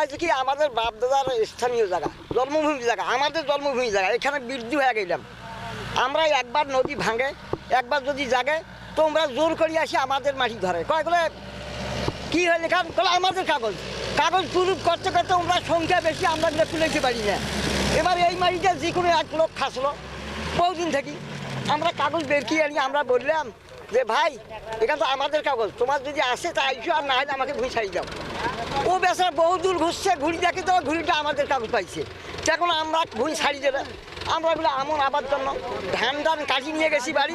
হচ্ছে কি, আমাদের বাপ দাদার স্থানীয় জায়গা, জন্মভূমি জায়গা, আমাদের জন্মভূমি জায়গা, এখানে বৃদ্ধি হয়ে গেলাম। আমরা একবার নদী ভাঙে, একবার যদি জাগে, তোমরা জোর করে আসি আমাদের মাটি ধরে। কয় বলে, কি হয়েছে কারণ বলে, আমাদের কাগজ। কাগজ প্রুফ করতে করতে আমরা সংখ্যা বেশি, আমরা তুলেতে পারি না এবার এই মাটিটা যে কোনো এক লোক খাসলো, বহুদিন থাকি। আমরা কাগজ বের আনি, আমরা বললাম যে, ভাই এখানে তো আমাদের কাগজ, তোমার যদি আসে তা আইসো, আর না হলে আমাকে ভুঁই ছাড়িয়ে দাও। ও বেচারা বহু দূর ঘুরছে, ঘুরি দেখে তো ঘুড়িটা আমাদের কাগজ পাইছে। তখন আমরা ভুঁই ছাড়ি দেবে। আমরা বলে, আমন আবার জন্য ধান ধান কাটি নিয়ে গেছি বাড়ি।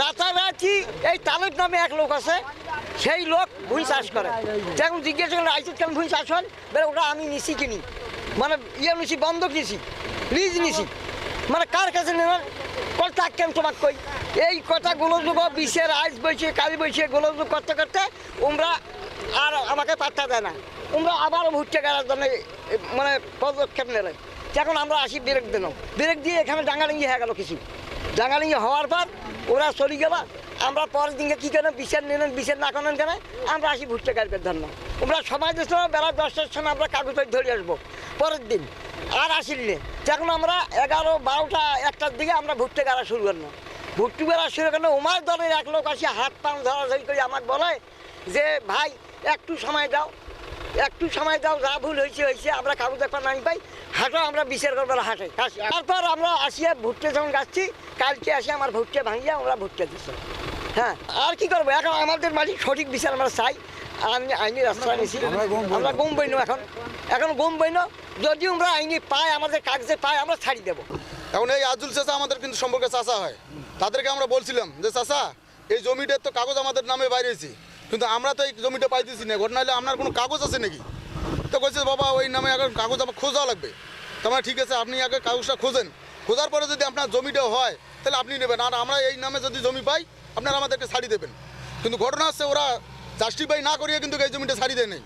রাতারাতি এই তালুক নামে এক লোক আছে, সেই লোক ভুঁই চাষ করে। তখন জিজ্ঞেস করলে আইসুত কেন ভুঁই চাষ হন বলে, ওটা আমি নিছি কিনি। মানে ইয়ে নিছি, বন্ধক নিছি, লিজ নিছি। মানে কার কাছে নেবেন কথা কেন তোমাক কই? এই কথাগুলো যুগ বিষের আইস বইছে কালি বইছে গুলো করতে করতে তোমরা আর আমাকে পাত্তা দেয় না। তোমরা আবার ভুট্টে করার জন্য মানে পদক্ষেপ নেলে। এখন আমরা আসি ব্রেক দিল ব্রেক দিয়ে এখানে ডাঙ্গালিঙ্গি হয়ে গেল কিছু। ডাঙ্গালিঙ্গি হওয়ার পর ওরা চলে গেল। আমরা পরের দিনকে কী করেন বিচার নিলেন বিচার না করেন কেন? আমরা আসি ভুট্টে কাটবের জন্য আমরা সময় দিচ্ছ বেলা দশটার সময় আমরা কাগজ ধরে আসব, পরের দিন। আর আসিলে তখন আমরা এগারো, বারোটা, একটার দিকে আমরা ভুট্টে গাড়া শুরু করলাম। ভুট্টু বেড়া শুরু করলে উমার দলের এক লোক আসি হাত পান ধরাধরি করে আমাকে বলে যে, ভাই একটু সময় দাও। একটু সময় দাও যা ভুল হয়েছে হয়েছে আমরা কাগজ একবার নাই পাই। হাঁটো আমরা বিচার করবার হাঁটে তারপর আমরা আসিয়া ভুট্টে যখন গাচ্ছি কালকে আসি আমার ভুট্টে ভাঙিয়া আমরা ভুট্টে দিচ্ছি হ্যাঁ আর কি করব? এখন আমাদের মালিক সঠিক বিচার আমরা চাই। আমি আইনি রাস্তা নিছি। আমরা গম বইন এখন। এখন গম বইন যদি আমরা আইনি পাই আমাদের কাগজে পাই আমরা ছাড়ি দেবো। এখন এই আজুল চাষা আমাদের কিন্তু সম্পর্কে চাষা হয়। তাদেরকে আমরা বলছিলাম যে চাষা এই জমিটার তো কাগজ আমাদের নামে বাইরেছি। কিন্তু আমরা তো এই জমিটা পাইতেছি না। ঘটনা হলে আপনার কোনো কাগজ আছে নাকি? তো বলছে বাবা, ওই নামে আগে কাগজ আমার খোঁজা লাগবে। তোমার ঠিক আছে, আপনি আগে কাগজটা খোঁজেন। খোঁজার পরে যদি আপনার জমিটা হয়, তাহলে আপনি নেবেন। আর আমরা এই নামে যদি জমি পাই, আপনারা আমাদেরকে ছাড়ি দেবেন। কিন্তু ঘটনা হচ্ছে, ওরা জাস্টিফাই না করিয়ে কিন্তু এই জমিটা ছাড়ি দেয় নেই।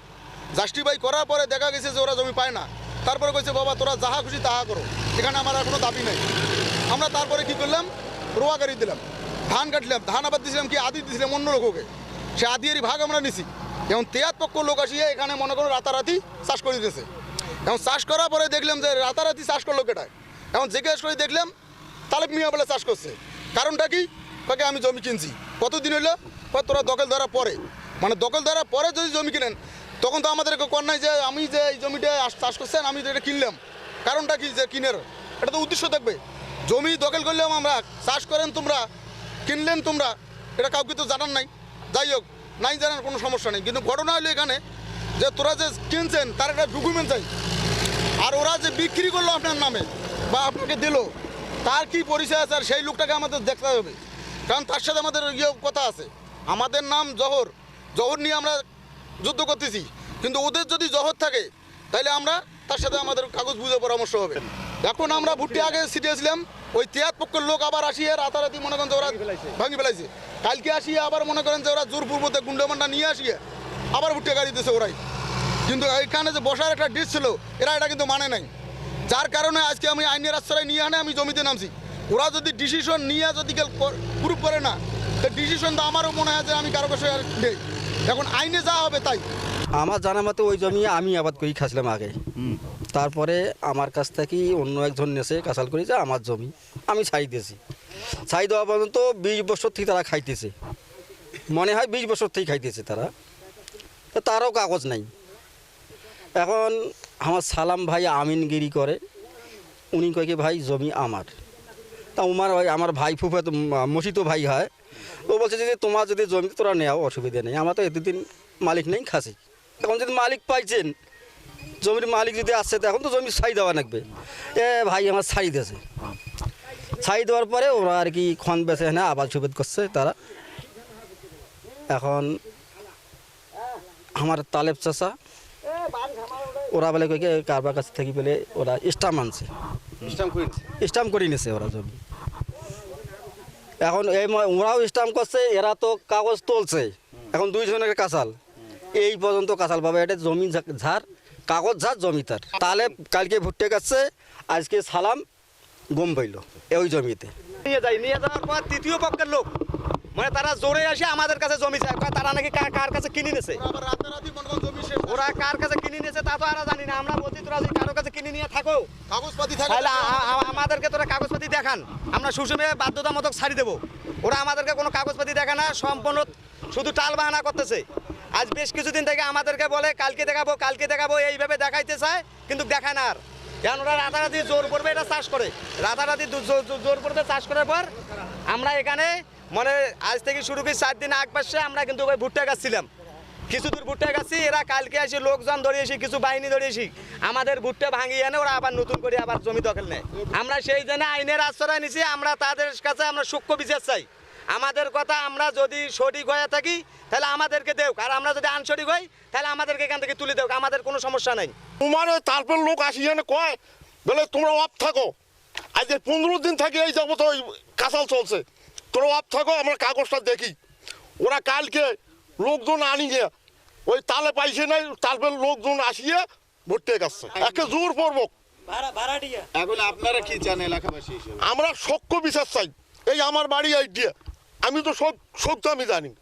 জাস্টিফাই করার পরে দেখা গেছে যে ওরা জমি পায় না। তারপরে কইছে, বাবা, তোরা যাহা খুশি তাহা করো। এখানে আমার আর কোনো দাবি নেই। আমরা তারপরে কি করলাম? রোয়া গাড়ি দিলাম। ধান কাটলাম। ধান আবার দিয়েছিলাম কি? আদি দিয়েছিলাম অন্য লোককে। সে আদিয়ারই ভাগ আমরা নিছি। এবং তেয়ার পক্ষ লোক আসিয়ে এখানে মনে করো রাতারাতি চাষ করে দিতেছে। এবং চাষ করার পরে দেখলাম যে রাতারাতি চাষ করল কেটায়? এখন জিজ্ঞেস করে দেখলাম তালেব মিয়া বলে চাষ করছে। কারণটা কি? কাকে আমি জমি কিনছি। কতদিন হইল? তোরা দখল ধরার পরে। মানে দখল ধরার পরে যদি জমি কিনেন, তখন তো আমাদের কর নাই যে আমি যে এই জমিটা চাষ করছেন আমি এটা কিনলাম। কারণটা কি যে কিনের? এটা তো উদ্দেশ্য থাকবে। জমি দখল করলাম আমরা, চাষ করেন তোমরা, কিনলেন তোমরা, এটা কাউকে তো জানার নাই। যাই হোক নাই জানার কোনো সমস্যা নেই। কিন্তু ঘটনা হলো এখানে যে তোরা যে কিনছেন তার একটা ডকুমেন্ট চাই। আর ওরা যে বিক্রি করল আপনার নামে বা আপনাকে দিল তার কি পরিচয় আছে আর সেই লোকটাকে আমাদের দেখতে হবে। কারণ তার সাথে আমাদের ইয়ে কথা আছে। আমাদের নাম জহর। জহর নিয়ে আমরা যুদ্ধ করতেছি। কিন্তু ওদের যদি জহর থাকে তাহলে আমরা তার সাথে আমাদের কাগজ বুঝে পরামর্শ হবে। এখন আমরা ভুট্টি আগে ছিটিয়েছিলাম। ওই তিয়াত পক্ষের লোক আবার আসিয়ে রাতারাতি মনে করেন ওরা ভাঙি ফেলাইছে। কালকে আসিয়ে আবার মনে করেন যে ওরা জোর পূর্বতে গুন্ডামান্ডা নিয়ে আসিয়ে আবার ভুট্টে গাড়ি দিতেছে ওরাই। কিন্তু এইখানে যে বসার একটা ডিস ছিল এরা এটা কিন্তু মানে নাই। যার কারণে আজকে আমি আইনের আশ্রয় নিয়ে আনে আমি জমিতে নামছি। ওরা যদি ডিসিশন নিয়ে যদি কেউ প্রুভ করে না তো ডিসিশন তো আমারও মনে হয় যে আমি কারও কাছে আর নেই। এখন আইনে যা হবে তাই। আমার জানা মতে ওই জমি আমি আবাদ করি খাসলাম আগে। তারপরে আমার কাছ থেকে অন্য একজন নেছে কাঁচাল করি যে আমার জমি আমি ছাই দিয়েছি। ছাই দেওয়া পর্যন্ত বিশ বছর থেকে তারা খাইতেছে। মনে হয় বিশ বছর থেকে খাইতেছে তারা। তো তারও কাগজ নাই। এখন আমার সালাম ভাই আমিনগিরি করে। উনি কয় কি, ভাই, জমি আমার। তা উমার ওই আমার ভাই ফুফা তো মসিত ভাই হয়। ও বলছে যে তোমার যদি জমি তোরা নেওয়া অসুবিধা নেই। আমার তো এতদিন মালিক নেই, খাসি। এখন যদি মালিক পাইছেন, জমির মালিক যদি আসছে তো এখন তো জমি ছাই দেওয়া লাগবে এ ভাই, আমার ছাই দিয়েছে ছাই দেওয়ার পরে ওরা আর কি খন বেছে না আবাদ সুবেদ করছে তারা। এখন আমার তালেব চাষা ওরা বলে কই কি কারবার কাছে থেকে বলে ওরা স্টাম্প আনছে। স্টাম্প করে নিছে? ওরা জমি। এখন এই ওরাও স্টাম্প করছে এরা তো কাগজ তুলছে। এখন দুইজনের কাঁচাল। এই পর্যন্ত কাঁচাল পাবে এটা জমি ঝাড় কাগজ ঝাড় জমি তার। তাহলে কালকে ভুট্টে গাছে আজকে সালাম গম পাইল ওই জমিতে। নিয়ে যাই নিয়ে যাওয়ার পর তৃতীয় পক্ষের লোক মানে তারা জোরে আসে আমাদের কাছে জমি চায়। তারা নাকি কার কাছে কিনে নিয়েছে ওরা মনে কার কাছে কিনে নিয়েছে তা তো আমরা জানি না। আমরা বলছি তোরা যদি কারও কাছে কিনে নিয়ে থাকো কাগজপাতি তাহলে আমাদেরকে তোরা কাগজপাতি দেখান। আমরা সুষমে বাধ্যতামূলক ছাড়ি দেবো। ওরা আমাদেরকে কোনো কাগজপাতি দেখা না সম্পূর্ণ শুধু টাল বাহানা করতেছে। আজ বেশ কিছুদিন থেকে আমাদেরকে বলে কালকে দেখাবো কালকে দেখাবো এইভাবে দেখাইতে চায় কিন্তু দেখায় না আর। এখন ওরা রাতারাতি জোর করবে, এটা চাষ করে। রাতারাতি জোর করবে চাষ করার পর আমরা এখানে মানে আজ থেকে শুরু করি চার দিন আগ পাশে আমরা কিন্তু ওই ভুট্টা গাছ ছিলাম। কিছু দূর ভুট্টা গাছি, এরা কালকে আসি লোকজন ধরিয়েছি কিছু বাহিনী ধরিয়েছি আমাদের ভুট্টা ভাঙিয়ে এনে ওরা আবার নতুন করে আবার জমি দখল নেয়। আমরা সেই জন্য আইনের আশ্রয় নিছি, আমরা তাদের কাছে আমরা সূক্ষ্ম বিচার চাই। আমাদের কথা আমরা যদি সঠিক হয়ে থাকি তাহলে আমাদেরকে দেও আর আমরা যদি আনসঠিক হই তাহলে আমাদেরকে এখান থেকে তুলে দেও আমাদের কোনো সমস্যা নাই। তোমার ওই তারপর লোক আসি এনে কয় বলে তোমরা অফ থাকো। আজ এই পনেরো দিন থেকে এই যাব তো ওই কাঁচাল চলছে। তোমরা অফ থাকো আমরা কাগজটা দেখি। ওরা কালকে লোকজন আনি আনিয়ে ওই তালে পাইছে নাই তারপর লোকজন আসিয়ে ভর্তি গেছে। একে জোর পড়ব এখন আপনারা কি চান এলাকাবাসী আমরা সক্য বিচার চাই। এই আমার বাড়ি এই দিয়ে। আমি তো সব সত্য আমি জানি।